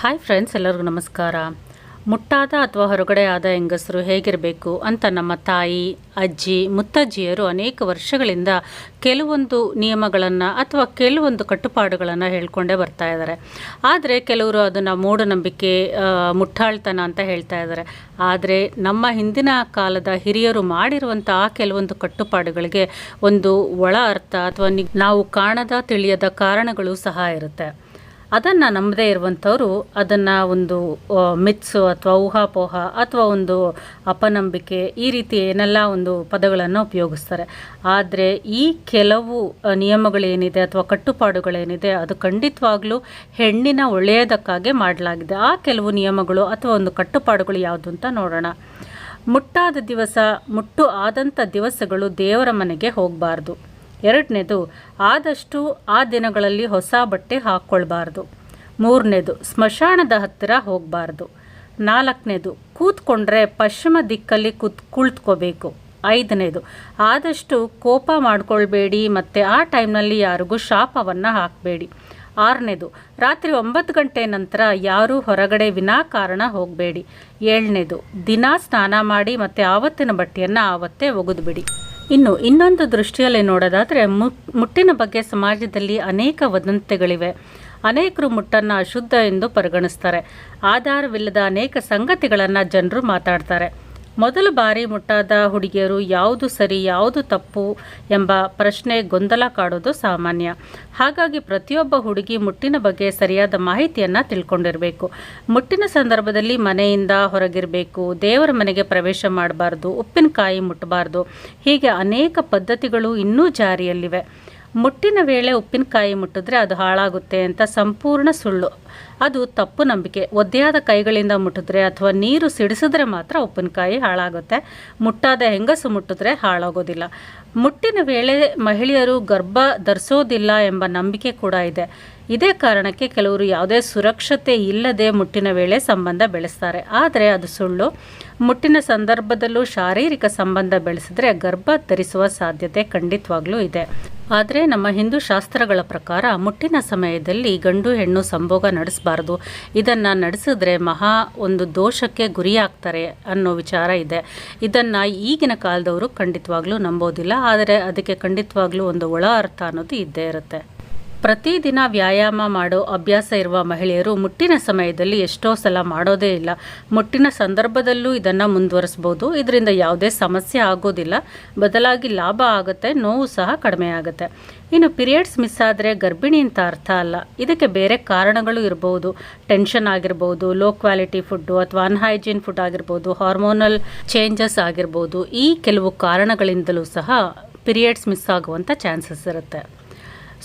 Hi friends ಎಲ್ಲರಿಗೂ ನಮಸ್ಕಾರ. ಮುಟ್ಟಾದ ಅಥವಾ ಹೊರಗಡೆ ಆದ ಹೆಂಗಸರು ಹೇಗಿರಬೇಕು ಅಂತ ನಮ್ಮ ತಾಯಿ, ಅಜ್ಜಿ, ಮುತ್ತಜ್ಜಿಯರು ಅನೇಕ ವರ್ಷಗಳಿಂದ ಕೆಲವೊಂದು ನಿಯಮಗಳನ್ನು ಅಥವಾ ಕೆಲವೊಂದು ಕಟ್ಟುಪಾಡುಗಳನ್ನು ಹೇಳ್ಕೊಂಡೇ ಬರ್ತಾ ಇದ್ದಾರೆ. ಆದರೆ ಕೆಲವರು ಅದನ್ನು ಮೂಢನಂಬಿಕೆ ಮುಟ್ಟಾಳ್ತನ ಅಂತ ಹೇಳ್ತಾ ಇದ್ದಾರೆ. ಆದರೆ ನಮ್ಮ ಹಿಂದಿನ ಕಾಲದ ಹಿರಿಯರು ಮಾಡಿರುವಂಥ ಆ ಕೆಲವೊಂದು ಕಟ್ಟುಪಾಡುಗಳಿಗೆ ಒಂದು ಒಳ ಅರ್ಥ ಅಥವಾ ನಾವು ಕಾಣದ, ತಿಳಿಯದ ಕಾರಣಗಳು ಸಹ ಇರುತ್ತೆ. ಅದನ್ನು ನಂಬದೇ ಇರುವಂಥವ್ರು ಅದನ್ನು ಒಂದು ಮಿತ್ಸು ಅಥವಾ ಊಹಾಪೋಹ ಅಥವಾ ಒಂದು ಅಪನಂಬಿಕೆ ಈ ರೀತಿ ಏನೆಲ್ಲ ಒಂದು ಪದಗಳನ್ನು ಉಪಯೋಗಿಸ್ತಾರೆ. ಆದರೆ ಈ ಕೆಲವು ನಿಯಮಗಳೇನಿದೆ ಅಥವಾ ಕಟ್ಟುಪಾಡುಗಳೇನಿದೆ ಅದು ಖಂಡಿತವಾಗ್ಲೂ ಹೆಣ್ಣಿನ ಒಳ್ಳೆಯದಕ್ಕಾಗಿ ಮಾಡಲಾಗಿದೆ. ಆ ಕೆಲವು ನಿಯಮಗಳು ಅಥವಾ ಒಂದು ಕಟ್ಟುಪಾಡುಗಳು ಯಾವುದು ಅಂತ ನೋಡೋಣ. ಮುಟ್ಟಾದ ದಿವಸ ಮುಟ್ಟು ಆದಂಥ ದಿವಸಗಳು ದೇವರ ಮನೆಗೆ ಹೋಗಬಾರ್ದು. ಎರಡನೇದು, ಆದಷ್ಟು ಆ ದಿನಗಳಲ್ಲಿ ಹೊಸ ಬಟ್ಟೆ ಹಾಕ್ಕೊಳ್ಬಾರ್ದು. ಮೂರನೇದು, ಸ್ಮಶಾನದ ಹತ್ತಿರ ಹೋಗಬಾರ್ದು. ನಾಲ್ಕನೇದು, ಕೂತ್ಕೊಂಡ್ರೆ ಪಶ್ಚಿಮ ದಿಕ್ಕಲ್ಲಿ ಕೂತ್, ಕುಳಿತುಕೋಬೇಕು. ಐದನೇದು, ಆದಷ್ಟು ಕೋಪ ಮಾಡಿಕೊಳ್ಬೇಡಿ, ಮತ್ತು ಆ ಟೈಮ್ನಲ್ಲಿ ಯಾರಿಗೂ ಶಾಪವನ್ನು ಹಾಕಬೇಡಿ. ಆರನೇದು, ರಾತ್ರಿ ಒಂಬತ್ತು ಗಂಟೆ ನಂತರ ಯಾರೂ ಹೊರಗಡೆ ವಿನಾಕಾರಣ ಹೋಗಬೇಡಿ. ಏಳನೇದು, ದಿನ ಸ್ನಾನ ಮಾಡಿ ಮತ್ತು ಆವತ್ತಿನ ಬಟ್ಟೆಯನ್ನು ಆವತ್ತೇ ಒಗೆದುಬಿಡಿ. ಇನ್ನು ಇನ್ನೊಂದು ದೃಷ್ಟಿಯಲ್ಲಿ ನೋಡೋದಾದರೆ ಮುಟ್ಟಿನ ಬಗ್ಗೆ ಸಮಾಜದಲ್ಲಿ ಅನೇಕ ವದಂತಿಗಳಿವೆ. ಅನೇಕರು ಮುಟ್ಟನ್ನು ಅಶುದ್ಧ ಎಂದು ಪರಿಗಣಿಸ್ತಾರೆ. ಆಧಾರವಿಲ್ಲದ ಅನೇಕ ಸಂಗತಿಗಳನ್ನು ಜನರು ಮಾತಾಡ್ತಾರೆ. ಮೊದಲ ಬಾರಿ ಮುಟ್ಟಾದ ಹುಡುಗಿಯರು ಯಾವುದು ಸರಿ, ಯಾವುದು ತಪ್ಪು ಎಂಬ ಪ್ರಶ್ನೆ ಗೊಂದಲ ಕಾಡೋದು ಸಾಮಾನ್ಯ. ಹಾಗಾಗಿ ಪ್ರತಿಯೊಬ್ಬ ಹುಡುಗಿ ಮುಟ್ಟಿನ ಬಗ್ಗೆ ಸರಿಯಾದ ಮಾಹಿತಿಯನ್ನು ತಿಳ್ಕೊಂಡಿರಬೇಕು. ಮುಟ್ಟಿನ ಸಂದರ್ಭದಲ್ಲಿ ಮನೆಯಿಂದ ಹೊರಗಿರಬೇಕು, ದೇವರ ಮನೆಗೆ ಪ್ರವೇಶ ಮಾಡಬಾರ್ದು, ಉಪ್ಪಿನಕಾಯಿ ಮುಟ್ಟಬಾರ್ದು ಹೀಗೆ ಅನೇಕ ಪದ್ಧತಿಗಳು ಇನ್ನೂ ಜಾರಿಯಲ್ಲಿವೆ. ಮುಟ್ಟಿನ ವೇಳೆ ಉಪ್ಪಿನಕಾಯಿ ಮುಟ್ಟಿದ್ರೆ ಅದು ಹಾಳಾಗುತ್ತೆ ಅಂತ ಸಂಪೂರ್ಣ ಸುಳ್ಳು. ಅದು ತಪ್ಪು ನಂಬಿಕೆ. ಒದ್ದೆಯಾದ ಕೈಗಳಿಂದ ಮುಟ್ಟಿದ್ರೆ ಅಥವಾ ನೀರು ಸಿಡಿಸಿದ್ರೆ ಮಾತ್ರ ಉಪ್ಪಿನಕಾಯಿ ಹಾಳಾಗುತ್ತೆ. ಮುಟ್ಟಾದ ಹೆಂಗಸು ಮುಟ್ಟಿದ್ರೆ ಹಾಳಾಗೋದಿಲ್ಲ. ಮುಟ್ಟಿನ ವೇಳೆ ಮಹಿಳೆಯರು ಗರ್ಭ ಧರಿಸೋದಿಲ್ಲ ಎಂಬ ನಂಬಿಕೆ ಕೂಡ ಇದೆ. ಇದೇ ಕಾರಣಕ್ಕೆ ಕೆಲವರು ಯಾವುದೇ ಸುರಕ್ಷತೆ ಇಲ್ಲದೆ ಮುಟ್ಟಿನ ವೇಳೆ ಸಂಬಂಧ ಬೆಳೆಸ್ತಾರೆ. ಆದರೆ ಅದು ಸುಳ್ಳು. ಮುಟ್ಟಿನ ಸಂದರ್ಭದಲ್ಲೂ ಶಾರೀರಿಕ ಸಂಬಂಧ ಬೆಳೆಸಿದ್ರೆ ಗರ್ಭ ಧರಿಸುವ ಸಾಧ್ಯತೆ ಖಂಡಿತವಾಗ್ಲೂ ಇದೆ. ಆದರೆ ನಮ್ಮ ಹಿಂದೂ ಶಾಸ್ತ್ರಗಳ ಪ್ರಕಾರ ಮುಟ್ಟಿನ ಸಮಯದಲ್ಲಿ ಗಂಡು ಹೆಣ್ಣು ಸಂಭೋಗ ನಡೆಸಬಾರ್ದು. ಇದನ್ನು ನಡೆಸಿದ್ರೆ ಮಹಾ ಒಂದು ದೋಷಕ್ಕೆ ಗುರಿಯಾಗ್ತಾರೆ ಅನ್ನೋ ವಿಚಾರ ಇದೆ. ಇದನ್ನು ಈಗಿನ ಕಾಲದವರು ಖಂಡಿತವಾಗ್ಲೂ ನಂಬೋದಿಲ್ಲ, ಆದರೆ ಅದಕ್ಕೆ ಖಂಡಿತವಾಗ್ಲೂ ಒಂದು ಒಳ ಅರ್ಥ ಅನ್ನೋದು ಇದ್ದೇ ಇರುತ್ತೆ. ಪ್ರತಿದಿನ ವ್ಯಾಯಾಮ ಮಾಡೋ ಅಭ್ಯಾಸ ಇರುವ ಮಹಿಳೆಯರು ಮುಟ್ಟಿನ ಸಮಯದಲ್ಲಿ ಎಷ್ಟೋ ಸಲ ಮಾಡೋದೇ ಇಲ್ಲ. ಮುಟ್ಟಿನ ಸಂದರ್ಭದಲ್ಲೂ ಇದನ್ನು ಮುಂದುವರಿಸ್ಬೋದು ಇದರಿಂದ ಯಾವುದೇ ಸಮಸ್ಯೆ ಆಗೋದಿಲ್ಲ. ಬದಲಾಗಿ ಲಾಭ ಆಗುತ್ತೆ, ನೋವು ಸಹ ಕಡಿಮೆ ಆಗುತ್ತೆ. ಇನ್ನು ಪಿರಿಯಡ್ಸ್ ಮಿಸ್ ಆದರೆ ಗರ್ಭಿಣಿ ಅಂತ ಅರ್ಥ ಅಲ್ಲ. ಇದಕ್ಕೆ ಬೇರೆ ಕಾರಣಗಳು ಇರ್ಬೋದು. ಟೆನ್ಷನ್ ಆಗಿರ್ಬೋದು, ಲೋ ಕ್ವಾಲಿಟಿ ಫುಡ್ಡು ಅಥವಾ ಅನ್ಹೈಜೀನ್ ಫುಡ್ ಆಗಿರ್ಬೋದು, ಹಾರ್ಮೋನಲ್ ಚೇಂಜಸ್ ಆಗಿರ್ಬೋದು. ಈ ಕೆಲವು ಕಾರಣಗಳಿಂದಲೂ ಸಹ ಪಿರಿಯಡ್ಸ್ ಮಿಸ್ ಆಗುವಂಥ ಚಾನ್ಸಸ್ ಇರುತ್ತೆ.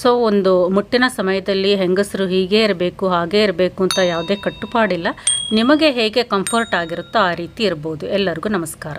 ಸೊ ಒಂದು ಮುಟ್ಟಿನ ಸಮಯದಲ್ಲಿ ಹೆಂಗಸರು ಹೀಗೆ ಇರಬೇಕು, ಹಾಗೆ ಇರಬೇಕು ಅಂತ ಯಾವುದೇ ಕಟ್ಟುಪಾಡಿಲ್ಲ. ನಿಮಗೆ ಹೇಗೆ ಕಂಫರ್ಟ್ ಆಗಿರುತ್ತೋ ಆ ರೀತಿ ಇರ್ಬೋದು. ಎಲ್ಲರಿಗೂ ನಮಸ್ಕಾರ.